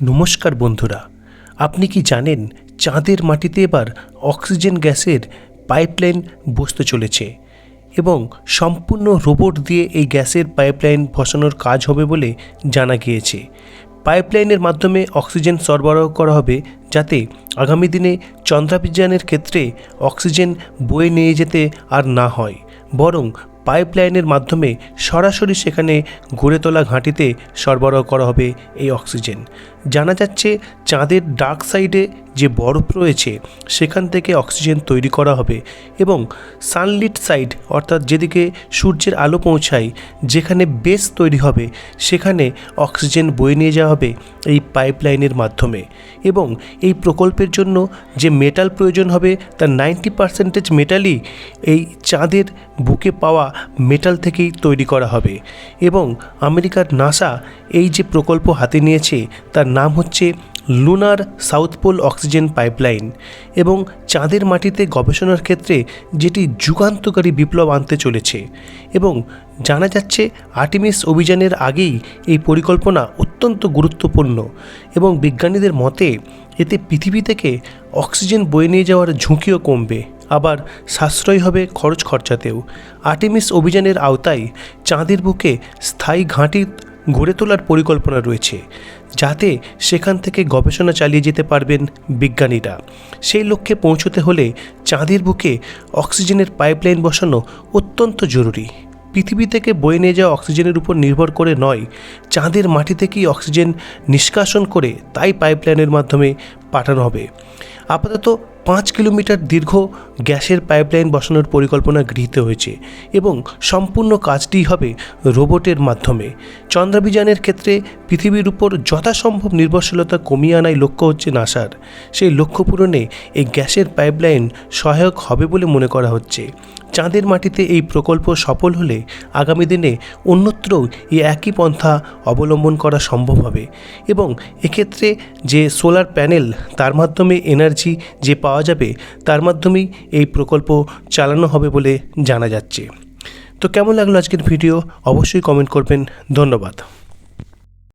নমস্কার বন্ধুরা, আপনি কি জানেন চাঁদের মাটিতে এবার অক্সিজেন গ্যাসের পাইপলাইন বসতে চলেছে এবং সম্পূর্ণ রোবট দিয়ে এই গ্যাসের পাইপলাইন বসানোর কাজ হবে বলে জানা গিয়েছে। পাইপলাইনের মাধ্যমে অক্সিজেন সরবরাহ করা হবে যাতে আগামী দিনে চন্দ্রাভিযানের ক্ষেত্রে অক্সিজেন বয়ে নিয়ে যেতে আর না হয়, বরং পাইপলাইনের মাধ্যমে সরাসরি সেখানে গড়ে তোলা ঘাঁটিতে সরবরাহ করা হবে এই অক্সিজেন। জানা যাচ্ছে চাঁদের ডার্ক সাইডে যে বরফ রয়েছে, সেখান থেকে অক্সিজেন তৈরি করা হবে এবং সানলিট সাইড, অর্থাৎ যেদিকে সূর্যের আলো পৌঁছায়, যেখানে বেস তৈরি হবে, সেখানে অক্সিজেন বয়ে নিয়ে যাওয়া হবে এই পাইপলাইনের মাধ্যমে। এবং এই প্রকল্পের জন্য যে মেটাল প্রয়োজন হবে, তার নাইনটি পার্সেন্টেজ মেটালই এই চাঁদের বুকে পাওয়া মেটাল থেকেই তৈরি করা হবে। এবং আমেরিকার নাসা এই যে প্রকল্প হাতে নিয়েছে, তার নাম হচ্ছে lunar south pole oxygen pipeline এবং চাঁদের মাটিতে গবেষণার ক্ষেত্রে যেটি যুগান্তকারী বিপ্লব আনতে চলেছে এবং জানা যাচ্ছে আর্টিমিস অভিযানের আগেই এই পরিকল্পনা অত্যন্ত গুরুত্বপূর্ণ এবং বিজ্ঞানীদের মতে এতে পৃথিবী থেকে অক্সিজেন বয়ে নিয়ে যাওয়ার ঝুঁকিও কমবে। আবার সাশ্রয় হবে খরচ খরচাতেও। আর্টিমিস অভিযানের আওতায় চাঁদের বুকে স্থায়ী ঘাঁটি গড়ে তোলার পরিকল্পনা রয়েছে, যাতে সেখান থেকে গবেষণা চালিয়ে যেতে পারবেন বিজ্ঞানীরা। সেই লক্ষ্যে পৌঁছতে হলে চাঁদের বুকে অক্সিজেনের পাইপলাইন বসানো অত্যন্ত জরুরি। পৃথিবী থেকে বয়ে নিয়ে যাওয়া অক্সিজেনের উপর নির্ভর করে নয়, চাঁদের মাটি থেকেই অক্সিজেন নিষ্কাশন করে তাই পাইপলাইনের মাধ্যমে পাঠানো হবে। আপাতত পাঁচ কিলোমিটার দীর্ঘ গ্যাসের পাইপলাইন বসানোর পরিকল্পনা গৃহীত হয়েছে এবং সম্পূর্ণ কাজটি হবে রোবটের মাধ্যমে। চন্দ্রাভিযানের ক্ষেত্রে পৃথিবীর উপর যথাসম্ভব নির্ভরশীলতা কমিয়ে আনাই লক্ষ্য হচ্ছে নাসার। সেই লক্ষ্য পূরণে এই গ্যাসের পাইপলাইন সহায়ক হবে বলে মনে করা হচ্ছে। চাঁদের মাটিতে এই প্রকল্প সফল হলে আগামী দিনে অন্যত্রও এই একই পন্থা অবলম্বন করা সম্ভব হবে এবং এক্ষেত্রে যে সোলার প্যানেল তার মাধ্যমে এনার্জি যে পাওয়া যাবে, তার মাধ্যমেই এই প্রকল্প চালানো হবে বলে জানা যাচ্ছে। তো কেমন লাগল আজকের ভিডিও অবশ্যই কমেন্ট করবেন। ধন্যবাদ।